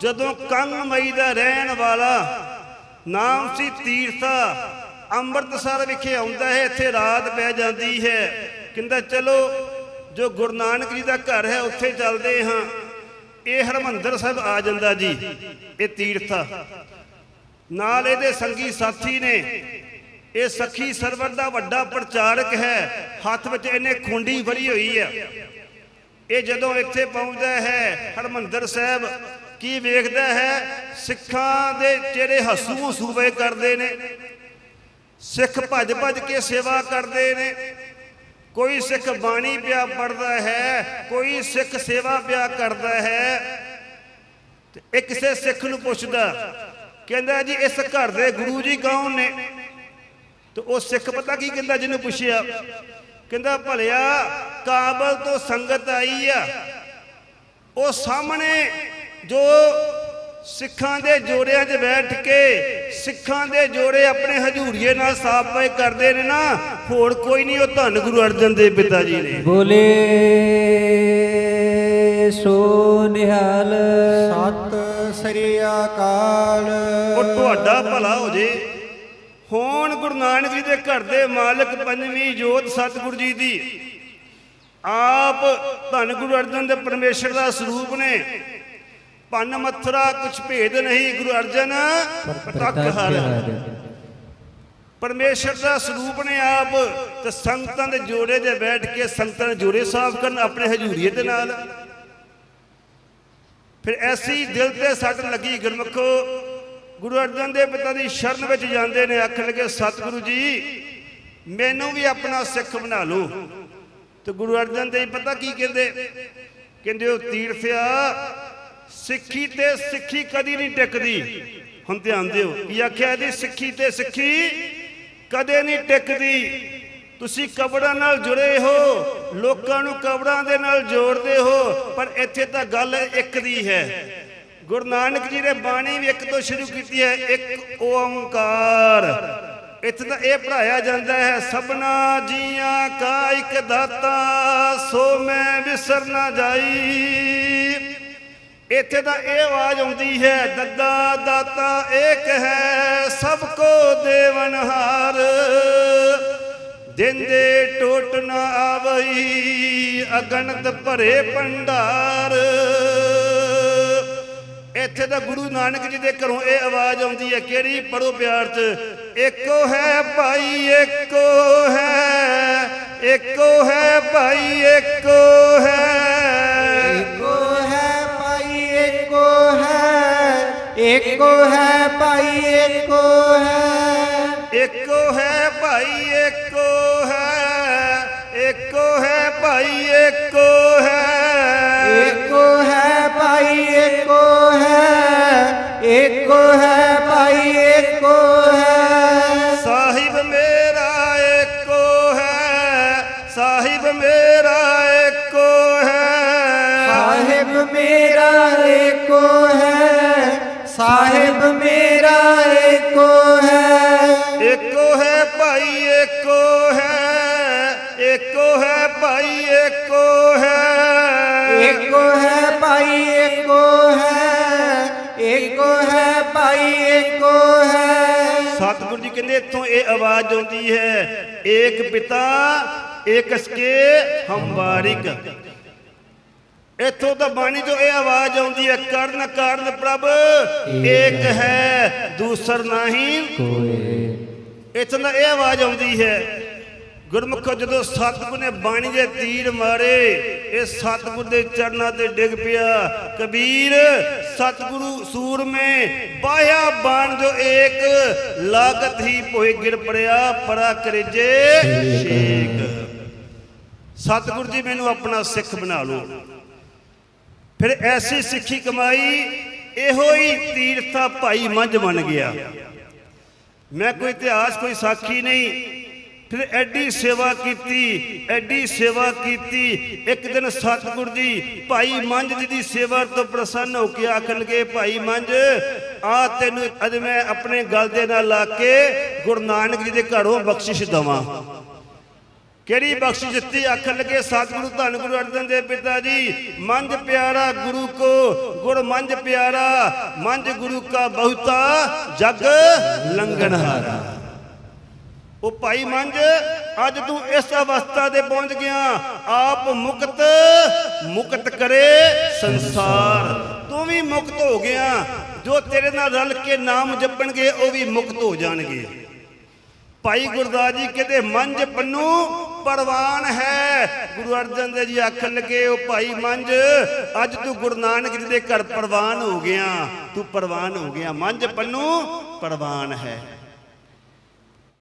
ਜਦੋਂ ਕੰਗਮਈ ਦਾ ਰਹਿਣ ਵਾਲਾ, ਨਾਮ ਸੀ ਤੀਰਥਾ, ਅੰਮ੍ਰਿਤਸਰ ਵਿਖੇ ਆਉਂਦਾ ਹੈ, ਇੱਥੇ ਰਾਤ ਪੈ ਜਾਂਦੀ ਹੈ। ਕਹਿੰਦਾ, ਚਲੋ, ਜੋ ਗੁਰੂ ਨਾਨਕ ਜੀ ਦਾ ਘਰ ਹੈ, ਉੱਥੇ ਚੱਲਦੇ ਹਾਂ। ਇਹ ਹਰਮੰਦਰ ਸਾਹਿਬ ਆ ਜਾਂਦਾ ਜੀ, ਇਹ ਤੀਰਥਾ। ਨਾਲ ਇਹਦੇ ਸੰਗੀ ਸਾਥੀ ਨੇ, ਇਹ ਸਖੀ ਸਰਵਰ ਦਾ ਵੱਡਾ ਪ੍ਰਚਾਰਕ ਹੈ, ਹੱਥ ਵਿੱਚ ਇਹਨੇ ਖੁੰਡੀ ਫੜੀ ਹੋਈ ਹੈ। ਇਹ ਜਦੋਂ ਇੱਥੇ ਪਹੁੰਚਦਾ ਹੈ, ਹਰਮੰਦਰ ਸਾਹਿਬ ਕੀ ਵੇਖਦਾ ਹੈ? ਸਿੱਖਾਂ ਦੇ ਜਿਹੜੇ ਹਸੂ ਸੂਬੇ ਕਰਦੇ ਨੇ, ਸਿੱਖ ਭੱਜ ਭੱਜ ਕੇ ਸੇਵਾ ਕਰਦੇ ਨੇ, ਕੋਈ ਸਿੱਖ ਬਾਣੀ ਪਿਆ ਪੜਦਾ ਹੈ, ਕੋਈ ਸਿੱਖ ਸੇਵਾ ਪਿਆ ਕਰਦਾ ਹੈ, ਤੇ ਇਹ ਕਿਸੇ ਸਿੱਖ ਨੂੰ ਪੁੱਛਦਾ, ਕਹਿੰਦਾ ਜੀ, ਇਸ ਘਰ ਦੇ ਗੁਰੂ ਜੀ ਕੌਣ ਨੇ? ਤੇ ਉਹ ਸਿੱਖ ਪਤਾ ਕੀ ਕਹਿੰਦਾ, ਜਿਹਨੂੰ ਪੁੱਛਿਆ, ਕਹਿੰਦਾ, ਭਲਿਆ, ਕਾਬਲ ਤੋਂ ਸੰਗਤ ਆਈ ਆ, ਉਹ ਸਾਹਮਣੇ ਜੋ ਸਿੱਖਾਂ ਦੇ ਜੋੜਿਆਂ 'ਚ ਬੈਠ ਕੇ ਸਿੱਖਾਂ ਦੇ ਜੋੜੇ ਆਪਣੇ ਹਜੂਰੀਏ ਨਾਲ ਸਾਫ਼ ਪਏ ਕਰਦੇ ਨੇ ਨਾ ਹੋਰ ਕੋਈ ਨਹੀਂ ਉਹ ਧੰਨ ਗੁਰੂ ਅਰਜਨ ਦੇਵ ਪਿਤਾ ਜੀ ਨੇ। ਬੋਲੇ ਸੋ ਨਿਹਾਲ। ਸਤ ਸ੍ਰੀ ਅਕਾਲ। ਉਹ ਤੁਹਾਡਾ ਭਲਾ ਹੋ ਜੇ। ਹੁਣ ਗੁਰੂ ਨਾਨਕ ਜੀ ਦੇ ਘਰ ਦੇ ਮਾਲਕ ਪੰਜਵੀਂ ਜੋਤ ਸਤਿਗੁਰੂ ਜੀ ਦੀ। ਆਪ ਧੰਨ ਗੁਰੂ ਅਰਜਨ ਦੇ ਪਰਮੇਸ਼ਰ ਦਾ ਸਰੂਪ ਨੇ। ਪੰਨ ਮੱਥਰਾ ਕੁਛ ਭੇਦ ਨਹੀਂ ਗੁਰੂ ਅਰਜਨ ਪ੍ਰਤੱਖ ਹਰ। ਪਰਮੇਸ਼ਰ ਦਾ ਸਰੂਪ ਨੇ ਆਪ ਤੇ ਸੰਗਤਾਂ ਦੇ ਜੋੜੇ 'ਤੇ ਬੈਠ ਕੇ ਸੰਗਤਾਂ ਦੇ ਜੋੜੇ ਸਾਫ਼ ਕਰਨ ਆਪਣੇ ਹਜੂਰੀਏ ਦੇ ਨਾਲ। ਫਿਰ ਐਸੀ ਦਿਲ ਤੇ ਸੱਟ ਲੱਗੀ ਗੁਰਮੁਖੋ ਗੁਰੂ ਅਰਜਨ ਦੇਵ ਪਿਤਾ ਦੀ ਸ਼ਰਨ ਵਿੱਚ ਜਾਂਦੇ ਨੇ ਆਖਣ ਲੱਗੇ ਸਤਿਗੁਰੂ ਜੀ ਮੈਨੂੰ ਵੀ ਆਪਣਾ ਸਿੱਖ ਬਣਾ ਲਓ। ਤੇ ਗੁਰੂ ਅਰਜਨ ਦੇਵ ਪਤਾ ਕੀ ਕਹਿੰਦੇ? ਕਹਿੰਦੇ ਉਹ ਤੀਰਥਿਆ ਸਿੱਖੀ ਤੇ ਸਿੱਖੀ ਕਦੀ ਨਹੀਂ ਟਿਕਦੀ। ਹੁਣ ਧਿਆਨ ਦਿਓ, ਕੀ ਆਖਿਆ ਇਹਦੀ? ਸਿੱਖੀ ਤੇ ਸਿੱਖੀ ਕਦੇ ਨਹੀਂ ਟਿਕਦੀ। ਤੁਸੀਂ ਕਬਰਾਂ ਨਾਲ ਜੁੜੇ ਹੋ, ਲੋਕਾਂ ਨੂੰ ਕਬਰਾਂ ਦੇ ਨਾਲ ਜੋੜਦੇ ਹੋ, ਪਰ ਇੱਥੇ ਤਾਂ ਗੱਲ ਇੱਕ ਦੀ ਹੈ। ਗੁਰੂ ਨਾਨਕ ਜੀ ਨੇ ਬਾਣੀ ਵੀ ਇੱਕ ਤੋਂ ਸ਼ੁਰੂ ਕੀਤੀ ਹੈ, ਇੱਕ ਓੰਕਾਰ। ਇੱਥੇ ਤਾਂ ਇਹ ਪੜਾਇਆ ਜਾਂਦਾ ਹੈ, ਸਭਨਾ ਜੀਆਂ ਕਾ ਇੱਕ ਦਾਤਾ, ਸੋ ਮੈਂ ਵਿਸਰ ਨਾ ਜਾਈ। ਇੱਥੇ ਤਾਂ ਇਹ ਆਵਾਜ਼ ਆਉਂਦੀ ਹੈ, ਦੱਦਾ ਦਾਤਾ ਏਕ ਹੈ ਸਭ ਕੋ ਦੇਵਨਹਾਰ ਦਿੰਦੇ ਟੋਟ ਨਾ ਆਵਈ, ਅਗਣਤ ਭਰੇ ਭੰਡਾਰ। ਇੱਥੇ ਤਾਂ ਗੁਰੂ ਨਾਨਕ ਜੀ ਦੇ ਘਰੋਂ ਇਹ ਆਵਾਜ਼ ਆਉਂਦੀ ਹੈ, ਕਿਹੜੀ ਪੜੋ ਪਿਆਰ ਚ? ਇੱਕੋ ਹੈ ਭਾਈ, ਇੱਕੋ ਹੈ ਇੱਕੋ ਹੈ ਭਾਈ, ਇੱਕੋ ਹੈ। ਏਕੋ ਹੈ ਭਾਈ ਏਕੋ ਹੈ। ਇੱਕੋ ਹੈ ਭਾਈ ਇੱਕੋ ਹੈ। ਇੱਕੋ ਹੈ ਭਾਈ ਇੱਕੋ ਹੈ। ਏਕੋ ਹੈ ਭਾਈ ਏਕੋ ਹੈ। ਏਕੋ ਹੈ ਭਾਈ ਏਕੋ ਹੈ। ਸਾਹਿਬ ਮੇਰਾ ਇੱਕੋ ਹੈ। ਸਾਹਿਬ ਮੇਰਾ ਇੱਕੋ ਹੈ। ਸਾਹਿਬ ਮੇਰਾ ਏਕੋ ਹੈ। ਸਾਹਿਬ ਮੇਰਾ ਏਕੋ ਹੈ। ਇੱਕੋ ਹੈ ਭਾਈ ਇੱਕੋ ਹੈ। ਇੱਕੋ ਹੈ ਭਾਈ ਇੱਕੋ ਹੈ। ਏਕੋ ਹੈ ਭਾਈ ਏਕੋ ਹੈ। ਏਕੋ ਹੈ ਭਾਈ ਏਕੋ ਹੈ। ਸਤਿਗੁਰੂ ਜੀ ਕਹਿੰਦੇ ਇੱਥੋਂ ਇਹ ਆਵਾਜ਼ ਆਉਂਦੀ ਹੈ ਏਕ ਪਿਤਾ ਏਕ ਸਕੇ ਹਮ ਬਾਰਿਕ ਇੱਥੋਂ ਤਾਂ ਬਾਣੀ ਤੋਂ ਇਹ ਆਵਾਜ਼ ਆਉਂਦੀ ਹੈ ਕਰਨ ਕਾਰਨ ਪ੍ਰਭ ਏਕ ਹੈ ਦੂਸਰ ਨਹੀਂ ਕੋਏ। ਇੱਥੋਂ ਤਾਂ ਇਹ ਆਵਾਜ਼ ਆਉਂਦੀ ਹੈ ਗੁਰਮੁਖੋ ਜਦੋਂ ਸਤਿਗੁਰ ਨੇ ਬਾਣੀ ਦੇ ਤੀਰ ਮਾਰੇ ਇਹ ਸਤਿਗੁਰ ਦੇ ਚਰਨਾਂ ਤੇ ਡਿੱਗ ਪਿਆ। ਕਬੀਰ ਸਤਿਗੁਰੂ ਸੂਰਮੇ ਬਾਇਆ ਬਾਣ ਜੋ ਏਕ ਲਾਗਤ ਹੀ ਭੋਏ ਗਿਰ ਪੜਿਆ ਪਰਾ ਕਰੇਜੇ ਸ਼ੇਕ। ਸਤਿਗੁਰ ਜੀ ਮੈਨੂੰ ਆਪਣਾ ਸਿੱਖ ਬਣਾ ਲਓ। ਫਿਰ ਐਸੀ ਸਿੱਖੀ ਕਮਾਈ, ਇਹੋ ਹੀ ਤੀਰਥਾ ਭਾਈ ਮੰਝ ਬਣ ਗਿਆ। ਮੈਂ ਕੋਈ ਇਤਿਹਾਸ, ਕੋਈ ਸਾਖੀ ਨਹੀਂ। ਫਿਰ ਐਡੀ ਸੇਵਾ ਕੀਤੀ, ਐਡੀ ਸੇਵਾ ਕੀਤੀ। ਇੱਕ ਦਿਨ ਸਤਿਗੁਰ ਜੀ ਭਾਈ ਮੰਝ ਜੀ ਦੀ ਸੇਵਾ ਤੋਂ ਪ੍ਰਸੰਨ ਹੋ ਕੇ ਆਖਣਗੇ, ਭਾਈ ਮੰਝ, ਆ ਤੈਨੂੰ ਅੱਜ ਮੈਂ ਆਪਣੇ ਗਲ ਦੇ ਨਾਲ ਲਾ ਕੇ ਗੁਰੂ ਨਾਨਕ ਜੀ ਦੇ ਘਰੋਂ ਬਖਸ਼ਿਸ਼ ਦਵਾਂ। ਕਿਹੜੀ ਬਖਸ਼ਿਸ਼ ਦਿੱਤੀ? ਆਖਣ ਲੱਗੇ ਸਤਿਗੁਰੂ ਧੰਨ ਗੁਰੂ ਅਰਜਨ ਦੇਵ ਪਿਤਾ ਜੀ। ਮੰਝ ਪਿਆਰਾ ਗੁਰੂ ਕੋ ਗੁਰ ਮੰਝ ਪਿਆਰਾ ਮੰਝ ਗੁਰੂ ਕਾ ਬਹੁਤਾ ਜਗ ਲੰਗਣਹਾਰਾ ਉਹ ਭਾਈ ਮੰਝ ਅੱਜ ਤੂੰ ਇਸ ਅਵਸਥਾ ਤੇ ਪਹੁੰਚ ਗਿਆ। ਆਪ ਮੁਕਤ ਮੁਕਤ ਕਰੇ ਸੰਸਾਰ। ਤੂੰ ਵੀ ਮੁਕਤ ਹੋ ਗਿਆ। ਜੋ ਤੇਰੇ ਨਾਲ ਰਲ ਕੇ ਨਾਮ ਜਪਣਗੇ ਉਹ ਵੀ ਮੁਕਤ ਹੋ ਜਾਣਗੇ। ਭਾਈ ਗੁਰਦਾਸ ਜੀ ਕਹਿੰਦੇ ਮੰਝ ਪੰਨੂ ਪਰਵਾਨ ਹੈ। ਗੁਰੂ ਅਰਜਨ ਦੇਵ ਜੀ ਆਖਣ ਲੱਗੇ ਉਹ ਭਾਈ ਮੰਝ, ਅੱਜ ਤੂੰ ਗੁਰੂ ਨਾਨਕ ਜੀ ਦੇ ਘਰ ਪਰਵਾਨ ਹੋ ਗਿਆ। ਤੂੰ ਪਰਵਾਨ ਹੋ ਗਿਆ। ਮੰਝ ਪੰਨੂ, ਪਰਵਾਨ ਹੈ।